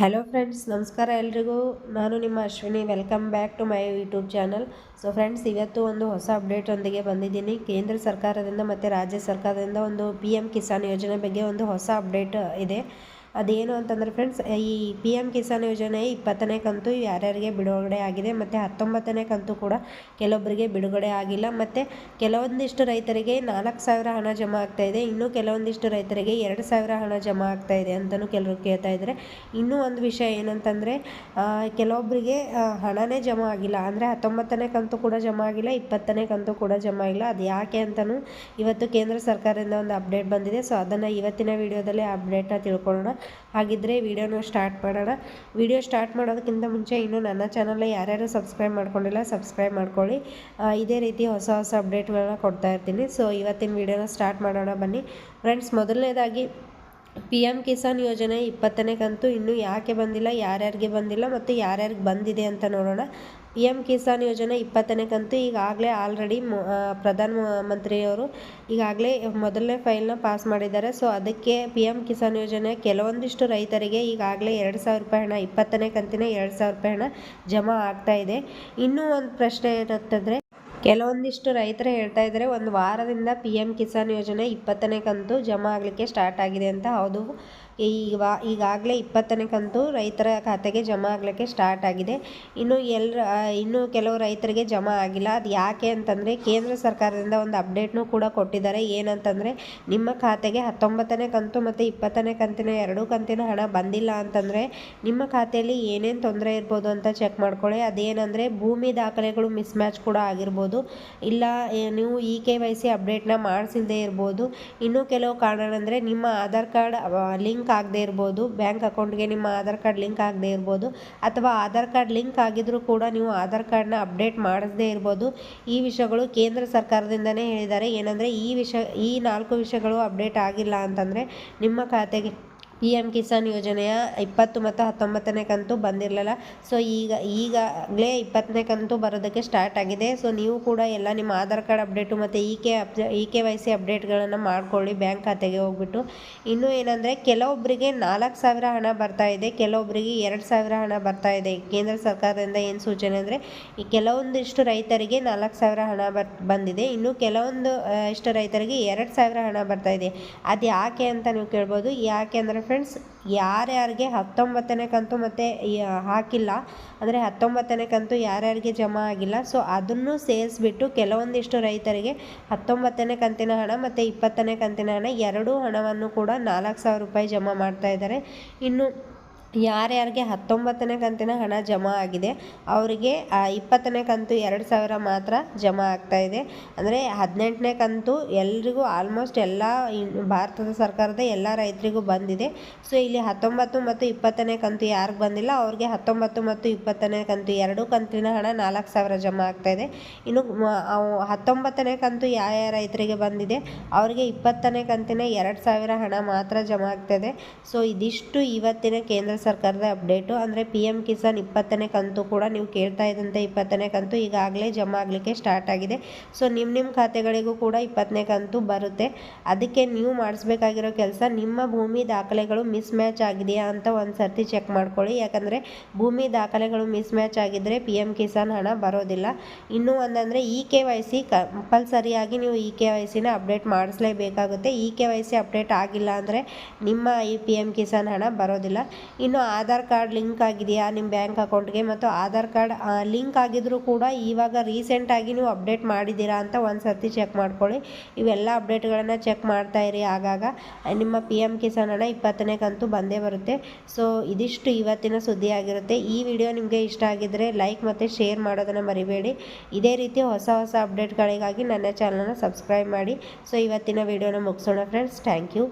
Hello friends, ನಮಸ್ಕಾರ ಎಲ್ರಿಗೂ. ನಾನು ನಿಮ್ಮ Ashwini. Welcome back to my YouTube channel so friends ಇವತ್ತು ಒಂದು ಹೊಸ ಅಪ್ಡೇಟೊಂದಿಗೆ ಬಂದಿದ್ದೀನಿ. ಕೇಂದ್ರ ಸರ್ಕಾರದಿಂದ ಮತ್ತು ರಾಜ್ಯ ಸರ್ಕಾರದಿಂದ ಒಂದು ಪಿ ಎಂ ಕಿಸಾನ್ ಯೋಜನೆ ಬಗ್ಗೆ ಒಂದು ಹೊಸ ಅಪ್ಡೇಟ್ ಇದೆ. ಅದೇನು ಅಂತಂದರೆ ಫ್ರೆಂಡ್ಸ್ ಈ ಪಿ ಎಂ ಕಿಸಾನ್ ಯೋಜನೆ ಇಪ್ಪತ್ತನೇ ಕಂತು ಯಾರ್ಯಾರಿಗೆ ಬಿಡುಗಡೆ ಆಗಿದೆ ಮತ್ತು ಹತ್ತೊಂಬತ್ತನೇ ಕಂತು ಕೂಡ ಕೆಲವೊಬ್ಬರಿಗೆ ಬಿಡುಗಡೆ ಆಗಿಲ್ಲ. ಮತ್ತು ಕೆಲವೊಂದಿಷ್ಟು ರೈತರಿಗೆ ನಾಲ್ಕು ಸಾವಿರ ಹಣ ಜಮಾ ಆಗ್ತಾ ಇದೆ. ಇನ್ನೂ ಕೆಲವೊಂದಿಷ್ಟು ರೈತರಿಗೆ ಎರಡು ಸಾವಿರ ಹಣ ಜಮಾ ಆಗ್ತಾ ಇದೆ ಅಂತಲೂ ಕೆಲವರು ಕೇಳ್ತಾ ಇದ್ದಾರೆ ಇನ್ನೂ ಒಂದು ವಿಷಯ ಏನಂತಂದರೆ ಕೆಲವೊಬ್ಬರಿಗೆ ಹಣನೇ ಜಮಾ ಆಗಿಲ್ಲ. ಅಂದರೆ ಹತ್ತೊಂಬತ್ತನೇ ಕಂತು ಕೂಡ ಜಮಾ ಆಗಿಲ್ಲ, ಇಪ್ಪತ್ತನೇ ಕಂತು ಕೂಡ ಜಮಾ ಆಗಿಲ್ಲ. ಅದು ಯಾಕೆ ಅಂತಲೂ ಇವತ್ತು ಕೇಂದ್ರ ಸರ್ಕಾರದಿಂದ ಒಂದು ಅಪ್ಡೇಟ್ ಬಂದಿದೆ. ಸೊ ಅದನ್ನು ಇವತ್ತಿನ ವಿಡಿಯೋದಲ್ಲಿ ಅಪ್ಡೇಟ್ನ ತಿಳ್ಕೊಳ್ಳೋಣ. ಹಾಗಿದ್ದರೆ ವಿಡಿಯೋನ ಸ್ಟಾರ್ಟ್ ಮಾಡೋಣ. ವಿಡಿಯೋ ಸ್ಟಾರ್ಟ್ ಮಾಡೋದಕ್ಕಿಂತ ಮುಂಚೆ ಇನ್ನೂ ನನ್ನ ಚಾನಲ್ನ ಯಾರ್ಯಾರು ಸಬ್ಸ್ಕ್ರೈಬ್ ಮಾಡ್ಕೊಂಡಿಲ್ಲ ಸಬ್ಸ್ಕ್ರೈಬ್ ಮಾಡ್ಕೊಳ್ಳಿ. ಇದೇ ರೀತಿ ಹೊಸ ಹೊಸ ಅಪ್ಡೇಟ್ಗಳನ್ನ ಕೊಡ್ತಾ ಇರ್ತೀನಿ. ಸೊ, ಇವತ್ತಿನ ವಿಡಿಯೋನ ಸ್ಟಾರ್ಟ್ ಮಾಡೋಣ ಬನ್ನಿ. ಫ್ರೆಂಡ್ಸ್, ಮೊದಲನೇದಾಗಿ ಪಿ ಎಂ ಕಿಸಾನ್ ಯೋಜನೆ ಇಪ್ಪತ್ತನೇ ಕಂತು ಇನ್ನೂ ಯಾಕೆ ಬಂದಿಲ್ಲ, ಯಾರ್ಯಾರಿಗೆ ಬಂದಿಲ್ಲ ಮತ್ತು ಯಾರ್ಯಾರಿಗೆ ಬಂದಿದೆ ಅಂತ ನೋಡೋಣ. ಪಿ ಎಂ ಕಿಸಾನ್ ಯೋಜನೆ ಇಪ್ಪತ್ತನೇ ಕಂತು ಈಗಾಗಲೇ ಆಲ್ರೆಡಿ ಪ್ರಧಾನ ಮಂತ್ರಿಯವರು ಈಗಾಗಲೇ ಮೊದಲನೇ ಫೈಲ್ನ ಪಾಸ್ ಮಾಡಿದ್ದಾರೆ. ಸೊ ಅದಕ್ಕೆ ಪಿ ಎಂ ಕಿಸಾನ್ ಯೋಜನೆ ಕೆಲವೊಂದಿಷ್ಟು ರೈತರಿಗೆ ಈಗಾಗಲೇ ಎರಡು ಸಾವಿರ ರೂಪಾಯಿ ಹಣ, ಇಪ್ಪತ್ತನೇ ಕಂತಿನ ಎರಡು ಸಾವಿರ ರೂಪಾಯಿ ಹಣ ಜಮಾ ಆಗ್ತಾ ಇದೆ. ಇನ್ನೂ ಒಂದು ಪ್ರಶ್ನೆ ಏನಂತಂದರೆ, ಕೆಲವೊಂದಿಷ್ಟು ರೈತರು ಹೇಳ್ತಾ ಇದ್ದಾರೆ, ಒಂದು ವಾರದಿಂದ ಪಿ ಎಂ ಕಿಸಾನ್ ಯೋಜನೆ ಇಪ್ಪತ್ತನೇ ಕಂತು ಜಮಾ ಆಗಲಿಕ್ಕೆ ಸ್ಟಾರ್ಟ್ ಆಗಿದೆ ಅಂತ. ಹೌದು ಈಗ ಈಗಾಗಲೇ ಇಪ್ಪತ್ತನೇ ಕಂತು ರೈತರ ಖಾತೆಗೆ ಜಮಾ ಆಗಲಿಕ್ಕೆ ಸ್ಟಾರ್ಟ್ ಆಗಿದೆ. ಇನ್ನು ಎಲ್ಲರ ಇನ್ನು ಕೆಲವು ರೈತರಿಗೆ ಜಮಾ ಆಗಿಲ್ಲ. ಅದು ಯಾಕೆ ಅಂತಂದರೆ ಕೇಂದ್ರ ಸರ್ಕಾರದಿಂದ ಒಂದು ಅಪ್ಡೇಟ್ನೂ ಕೂಡ ಕೊಟ್ಟಿದ್ದಾರೆ. ಏನಂತಂದರೆ ನಿಮ್ಮ ಖಾತೆಗೆ ಹತ್ತೊಂಬತ್ತನೇ ಕಂತು ಮತ್ತು ಇಪ್ಪತ್ತನೇ ಕಂತಿನ ಎರಡೂ ಕಂತಿನ ಹಣ ಬಂದಿಲ್ಲ ಅಂತಂದರೆ ನಿಮ್ಮ ಖಾತೆಯಲ್ಲಿ ಏನೇನು ತೊಂದರೆ ಇರ್ಬೋದು ಅಂತ ಚೆಕ್ ಮಾಡ್ಕೊಳ್ಳಿ. ಅದೇನಂದರೆ ಭೂಮಿ ದಾಖಲೆಗಳು ಮಿಸ್ ಮ್ಯಾಚ್ ಕೂಡ ಆಗಿರ್ಬೋದು. ಇಲ್ಲ ನೀವು ಇ ಕೆ ವೈ ಸಿ ಅಪ್ಡೇಟ್ನ ಮಾಡಿಸಿಲ್ಲದೆ ಇರ್ಬೋದು. ಇನ್ನೂ ಕೆಲವು ಕಾರಣ ಅಂದರೆ ನಿಮ್ಮ ಆಧಾರ್ ಕಾರ್ಡ್ ಲಿಂಕ್ ಇರಬಹುದು ಇರ್ಬೋದು. ಬ್ಯಾಂಕ್ ಅಕೌಂಟ್ಗೆ ನಿಮ್ಮ ಆಧಾರ್ ಕಾರ್ಡ್ ಲಿಂಕ್ ಆಗದೇ ಇರ್ಬೋದು. ಅಥವಾ ಆಧಾರ್ ಕಾರ್ಡ್ ಲಿಂಕ್ ಆಗಿದ್ರೂ ಕೂಡ ನೀವು ಆಧಾರ್ ಕಾರ್ಡ್ನ ಅಪ್ಡೇಟ್ ಮಾಡಿಸದೇ ಇರ್ಬೋದು. ಈ ವಿಷಯಗಳು ಕೇಂದ್ರ ಸರ್ಕಾರದಿಂದನೇ ಹೇಳಿದ್ದಾರೆ. ಏನಂದರೆ ಈ ವಿಷಯ, ಈ ನಾಲ್ಕು ವಿಷಯಗಳು ಅಪ್ಡೇಟ್ ಆಗಿಲ್ಲ ಅಂತಂದರೆ ನಿಮ್ಮ ಖಾತೆಗೆ ಪಿ ಎಂ ಕಿಸಾನ್ ಯೋಜನೆಯ ಇಪ್ಪತ್ತು ಮತ್ತು ಹತ್ತೊಂಬತ್ತನೇ ಕಂತು ಬಂದಿರಲಿಲ್ಲ. ಸೊ ಈಗ, ಈಗಾಗಲೇ ಇಪ್ಪತ್ತನೇ ಕಂತು ಬರೋದಕ್ಕೆ ಸ್ಟಾರ್ಟ್ ಆಗಿದೆ. ಸೊ ನೀವು ಕೂಡ ಎಲ್ಲ ನಿಮ್ಮ ಆಧಾರ್ ಕಾರ್ಡ್ ಅಪ್ಡೇಟು ಮತ್ತು E K up E K Y C ಅಪ್ಡೇಟ್ಗಳನ್ನು ಮಾಡ್ಕೊಳ್ಳಿ ಬ್ಯಾಂಕ್ ಖಾತೆಗೆ ಹೋಗ್ಬಿಟ್ಟು. ಇನ್ನೂ ಏನಂದರೆ ಕೆಲವೊಬ್ಬರಿಗೆ ನಾಲ್ಕು ಸಾವಿರ ಹಣ ಬರ್ತಾ ಇದೆ ಕೆಲವೊಬ್ಬರಿಗೆ ಎರಡು ಸಾವಿರ ಹಣ ಬರ್ತಾ ಇದೆ. ಕೇಂದ್ರ ಸರ್ಕಾರದಿಂದ ಏನು ಸೂಚನೆ ಅಂದರೆ, ಈ ಕೆಲವೊಂದಿಷ್ಟು ರೈತರಿಗೆ ನಾಲ್ಕು ಸಾವಿರ ಹಣ ಬರ್, ಬಂದಿದೆ. ಇನ್ನು ಕೆಲವೊಂದು ಇಷ್ಟು ರೈತರಿಗೆ ಎರಡು ಸಾವಿರ ಹಣ ಬರ್ತಾ ಇದೆ. ಅದು ಯಾಕೆ ಅಂತ ನೀವು ಕೇಳ್ಬೋದು. ಯಾಕೆ ಅಂದರೆ ಫ್ರೆಂಡ್ಸ್ ಯಾರ್ಯಾರಿಗೆ ಹತ್ತೊಂಬತ್ತನೇ ಕಂತು ಮತ್ತು ಹಾಕಿಲ್ಲ, ಅಂದರೆ ಹತ್ತೊಂಬತ್ತನೇ ಕಂತು ಯಾರ್ಯಾರಿಗೆ ಜಮಾ ಆಗಿಲ್ಲ ಸೊ ಅದನ್ನು ಸೇರಿಸ್ಬಿಟ್ಟು ಕೆಲವೊಂದಿಷ್ಟು ರೈತರಿಗೆ ಹತ್ತೊಂಬತ್ತನೇ ಕಂತಿನ ಹಣ ಮತ್ತು ಇಪ್ಪತ್ತನೇ ಕಂತಿನ ಹಣ, ಎರಡೂ ಹಣವನ್ನು ಕೂಡ ನಾಲ್ಕು ಸಾವಿರ ರೂಪಾಯಿ ಜಮಾ ಮಾಡ್ತಾ ಇದ್ದಾರೆ. ಇನ್ನು ಯಾರ್ಯಾರಿಗೆ ಹತ್ತೊಂಬತ್ತನೇ ಕಂತಿನ ಹಣ ಜಮಾ ಆಗಿದೆ, ಅವರಿಗೆ ಇಪ್ಪತ್ತನೇ ಕಂತು ಎರಡು ಸಾವಿರ ಮಾತ್ರ ಜಮಾ ಆಗ್ತಾ ಇದೆ. ಅಂದರೆ ಹದಿನೆಂಟನೇ ಕಂತು ಎಲ್ರಿಗೂ ಆಲ್ಮೋಸ್ಟ್ ಎಲ್ಲ ಭಾರತದ ಸರ್ಕಾರದ ಎಲ್ಲ ರೈತರಿಗೂ ಬಂದಿದೆ. ಸೊ ಇಲ್ಲಿ ಹತ್ತೊಂಬತ್ತು ಮತ್ತು ಇಪ್ಪತ್ತನೇ ಕಂತು ಯಾರಿಗೆ ಬಂದಿಲ್ಲ, ಅವ್ರಿಗೆ ಹತ್ತೊಂಬತ್ತು ಮತ್ತು ಇಪ್ಪತ್ತನೇ ಕಂತು ಎರಡೂ ಕಂತಿನ ಹಣ ನಾಲ್ಕು ಸಾವಿರ ಜಮಾ ಆಗ್ತಾ ಇದೆ. ಇನ್ನು ಹತ್ತೊಂಬತ್ತನೇ ಕಂತು ಯಾವ ಯಾವ ರೈತರಿಗೆ ಬಂದಿದೆ, ಅವರಿಗೆ ಇಪ್ಪತ್ತನೇ ಕಂತಿನ ಎರಡು ಸಾವಿರ ಹಣ ಮಾತ್ರ ಜಮಾ ಇದೆ. ಸೊ ಇದಿಷ್ಟು ಇವತ್ತಿನ ಕೇಂದ್ರ ಸರ್ಕಾರದ ಅಪ್ಡೇಟು. ಅಂದರೆ ಪಿ ಎಂ ಕಿಸಾನ್ ಇಪ್ಪತ್ತನೇ ಕಂತು ಕೂಡ ನೀವು ಕೇಳ್ತಾ ಇದ್ದಂತೆ ಇಪ್ಪತ್ತನೇ ಕಂತು ಈಗಾಗಲೇ ಜಮಾ ಆಗಲಿಕ್ಕೆ ಸ್ಟಾರ್ಟ್ ಆಗಿದೆ. ಸೊ ನಿಮ್ಮ ನಿಮ್ಮ ಖಾತೆಗಳಿಗೂ ಕೂಡ ಇಪ್ಪತ್ತನೇ ಕಂತು ಬರುತ್ತೆ. ಅದಕ್ಕೆ ನೀವು ಮಾಡಿಸ್ಬೇಕಾಗಿರೋ ಕೆಲಸ, ನಿಮ್ಮ ಭೂಮಿ ದಾಖಲೆಗಳು ಮಿಸ್ ಮ್ಯಾಚ್ ಆಗಿದೆಯಾ ಅಂತ ಒಂದು ಸರ್ತಿ ಚೆಕ್ ಮಾಡ್ಕೊಳ್ಳಿ. ಯಾಕಂದರೆ ಭೂಮಿ ದಾಖಲೆಗಳು ಮಿಸ್ ಮ್ಯಾಚ್ ಆಗಿದ್ದರೆ ಪಿ ಎಂ ಕಿಸಾನ್ ಹಣ ಬರೋದಿಲ್ಲ. ಇನ್ನೂ ಒಂದಂದರೆ ಇ ಕೆ ವೈ ಸಿ ಕಂಪಲ್ಸರಿಯಾಗಿ ನೀವು ಇ ಕೆ ವೈ ಸಿನ update ಮಾಡಿಸ್ಲೇಬೇಕಾಗುತ್ತೆ. E K Y C update ಆಗಿಲ್ಲ ಅಂದರೆ ನಿಮ್ಮ ಈ ಪಿ ಎಂ ಕಿಸಾನ್ ಹಣ ಬರೋದಿಲ್ಲ. ಇನ್ನು ಆಧಾರ್ ಕಾರ್ಡ್ ಲಿಂಕ್ ಆಗಿದೆಯಾ ನಿಮ್ಮ ಬ್ಯಾಂಕ್ ಅಕೌಂಟ್ಗೆ? ಮತ್ತು ಆಧಾರ್ ಕಾರ್ಡ್ ಲಿಂಕ್ ಆಗಿದ್ರೂ ಕೂಡ ಇವಾಗ ರೀಸೆಂಟಾಗಿ ನೀವು ಅಪ್ಡೇಟ್ ಮಾಡಿದ್ದೀರಾ ಅಂತ ಒಂದು ಸರ್ತಿ ಚೆಕ್ ಮಾಡ್ಕೊಳ್ಳಿ. ಇವೆಲ್ಲ ಅಪ್ಡೇಟ್ಗಳನ್ನು ಚೆಕ್ ಮಾಡ್ತಾ ಇರಿ ಆಗಾಗ. ನಿಮ್ಮ ಪಿ ಎಂ ಕಿಸಾನ್ ಹಣ ಇಪ್ಪತ್ತನೇ ಕಂತು ಬಂದೇ ಬರುತ್ತೆ. ಸೊ, ಇದಿಷ್ಟು ಇವತ್ತಿನ ಸುದ್ದಿ ಆಗಿರುತ್ತೆ. ಈ ವಿಡಿಯೋ ನಿಮಗೆ ಇಷ್ಟ ಆಗಿದ್ದರೆ ಲೈಕ್ ಮತ್ತು ಶೇರ್ ಮಾಡೋದನ್ನು ಮರಿಬೇಡಿ. ಇದೇ ರೀತಿ ಹೊಸ ಹೊಸ ಅಪ್ಡೇಟ್ಗಳಿಗಾಗಿ ನನ್ನ ಚಾನಲನ್ನು ಸಬ್ಸ್ಕ್ರೈಬ್ ಮಾಡಿ. ಸೊ, ಇವತ್ತಿನ ವಿಡಿಯೋನ ಮುಗಿಸೋಣ ಫ್ರೆಂಡ್ಸ್. Thank you.